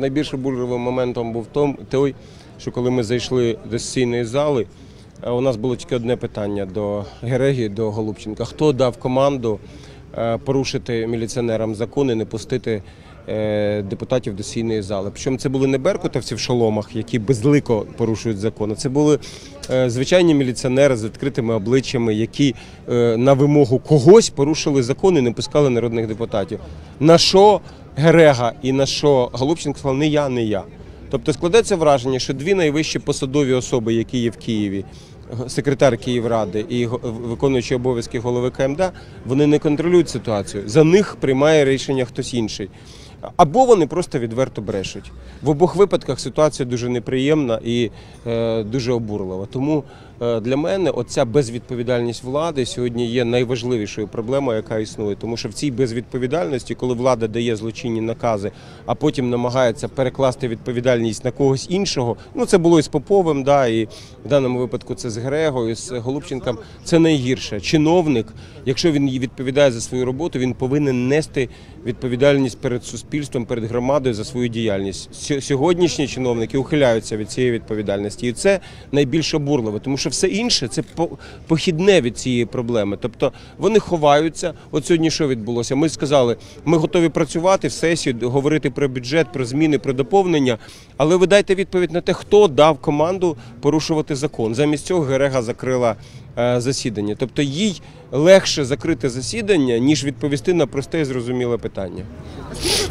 Найбільш обурливим моментом був той, що коли ми зайшли до сесійної зали, е, у нас було тільки одне питання до Гереги, до Голубченка. Хто дав команду е, порушити міліціонерам закон і не пустити е, депутатів до сесійної зали? Причому це були не беркутовці в шоломах, які безлико порушують закон. а Це були звичайні міліціонери з відкритими обличчями, які на вимогу когось порушили закон і не пускали народних депутатів. На що Герега і на що Голубченко сказав, не я, не я. Тобто складається враження, що дві найвищі посадові особи, які є в Києві, секретар Київради і виконуючий обов'язки голови КМДА, вони не контролюють ситуацію. За них приймає рішення хтось інший. Або вони просто відверто брешуть. В обох випадках ситуація дуже неприємна і е, дуже обурлива. Тому для мене оця безвідповідальність влади сьогодні є найважливішою проблемою, яка існує. Тому що в цій безвідповідальності, коли влада дає злочинні накази, а потім намагається перекласти відповідальність на когось іншого. Ну це було і з Поповим, да, і в даному випадку це з Грегою, з Голубченком. Це найгірше. Чиновник, якщо він відповідає за свою роботу, він повинен нести відповідальність перед суспільством, перед громадою за свою діяльність. Сьогоднішні чиновники ухиляються від цієї відповідальності, і це найбільш обурливо, тому що все інше це похідне від цієї проблеми. Тобто вони ховаються. От сьогодні що відбулося? Ми сказали, ми готові працювати в сесію, говорити про бюджет, про зміни, про доповнення. Але ви дайте відповідь на те, хто дав команду порушувати закон. Замість цього Герега закрила е, засідання. Тобто їй легше закрити засідання, ніж відповісти на просте і зрозуміле питання.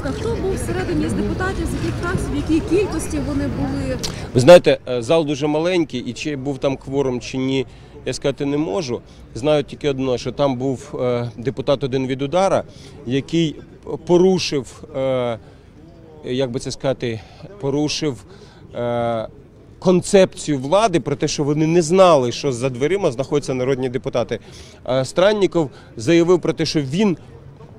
Ласка, хто був всередині з депутатів, з яких фракцій, в якій кількості вони були? Ви знаєте, е, зал дуже маленький, і чи був там кворум чи ні, я сказати не можу. Знаю тільки одно, що там був е, депутат один від удара, який порушив, е, як би це сказати, порушив. Концепцію влади про те, що вони не знали, що за дверима знаходяться народні депутати. Странніков заявив про те, що він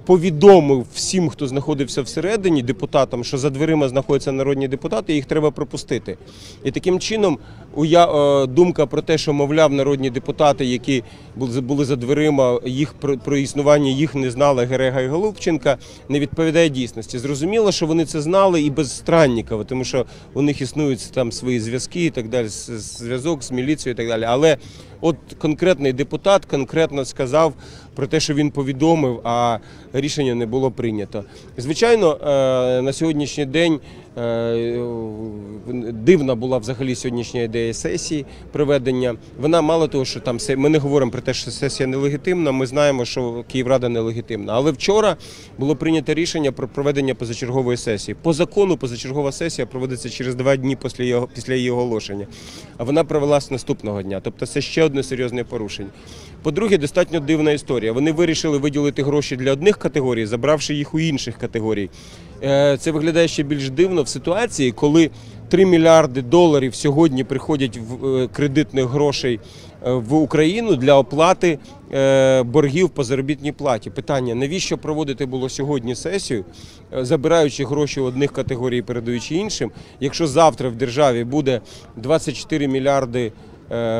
повідомив всім, хто знаходився всередині, депутатам, що за дверима знаходяться народні депутати, їх треба пропустити. І таким чином е, думка про те, що мовляв народні депутати, які були за дверима, їх про, існування їх не знали Герега і Голубченка, не відповідає дійсності. Зрозуміло, що вони це знали і без Страннікова, тому що у них існують там свої зв'язки і так далі, зв'язок з міліцією і так далі. Але от конкретний депутат конкретно сказав про те, що він повідомив, а рішення не було прийнято. Звичайно, е, на сьогоднішній день е, дивна була взагалі сьогоднішня ідея сесії проведення. Вона мало того, що там ми не говоримо про те, що сесія нелегітимна. Ми знаємо, що Київрада нелегітимна. Але вчора було прийнято рішення про проведення позачергової сесії. По закону позачергова сесія проводиться через два дні після його після її оголошення. А вона провелась наступного дня. Тобто це ще одне серйозне порушення. По-друге, достатньо дивна історія. Вони вирішили виділити гроші для одних категорій, забравши їх у інших категорій. Е, Це виглядає ще більш дивно в ситуації, коли 3 мільярди доларів сьогодні приходять в е, кредитних грошей е, в Україну для оплати боргів по заробітній платі. Питання: навіщо проводити було сьогодні сесію, забираючи гроші у одних категорій, передаючи іншим, якщо завтра в державі буде 24 мільярди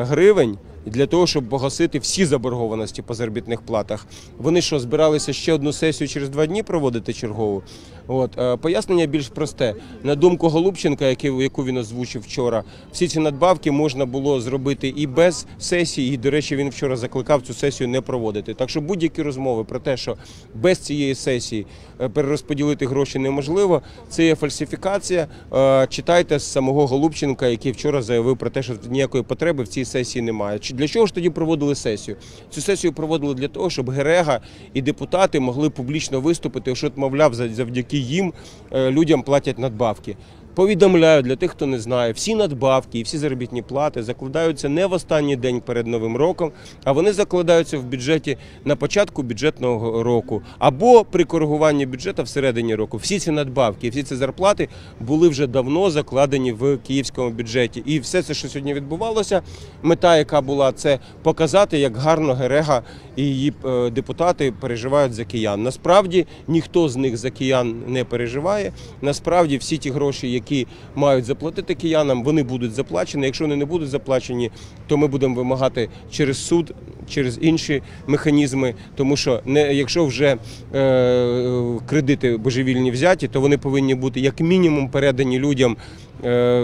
гривень. Для того, щоб погасити всі заборгованості по заробітних платах. Вони що, збиралися ще одну сесію через два дні проводити чергову? От, е, пояснення більш просте. На думку Голубченка, яку, він озвучив вчора, всі ці надбавки можна було зробити і без сесії, і, до речі, він вчора закликав цю сесію не проводити. Так що будь-які розмови про те, що без цієї сесії е, перерозподілити гроші неможливо, це є фальсифікація. Е, Читайте з самого Голубченка, який вчора заявив про те, що ніякої потреби в цій сесії немає. Для чого ж тоді проводили сесію? Цю сесію проводили для того, щоб Герега і депутати могли публічно виступити, що, мовляв, за- завдяки їм е, людям платять надбавки. Повідомляю для тих, хто не знає, всі надбавки і всі заробітні плати закладаються не в останній день перед новим роком, а вони закладаються в бюджеті на початку бюджетного року або при коригуванні бюджету всередині року. Всі ці надбавки, всі ці зарплати були вже давно закладені в київському бюджеті. І все це, що сьогодні відбувалося, мета, яка була, це показати, як гарно Герега і її е, депутати переживають за киян. Насправді ніхто з них за киян не переживає. Насправді всі ті гроші, які мають заплатити киянам, вони будуть заплачені. Якщо вони не будуть заплачені, то ми будемо вимагати через суд, через інші механізми. Тому що не якщо вже е, кредити божевільні взяті, то вони повинні бути як мінімум передані людям. е,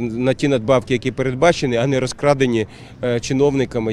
На ті надбавки, які передбачені, а не розкрадені е, чиновниками.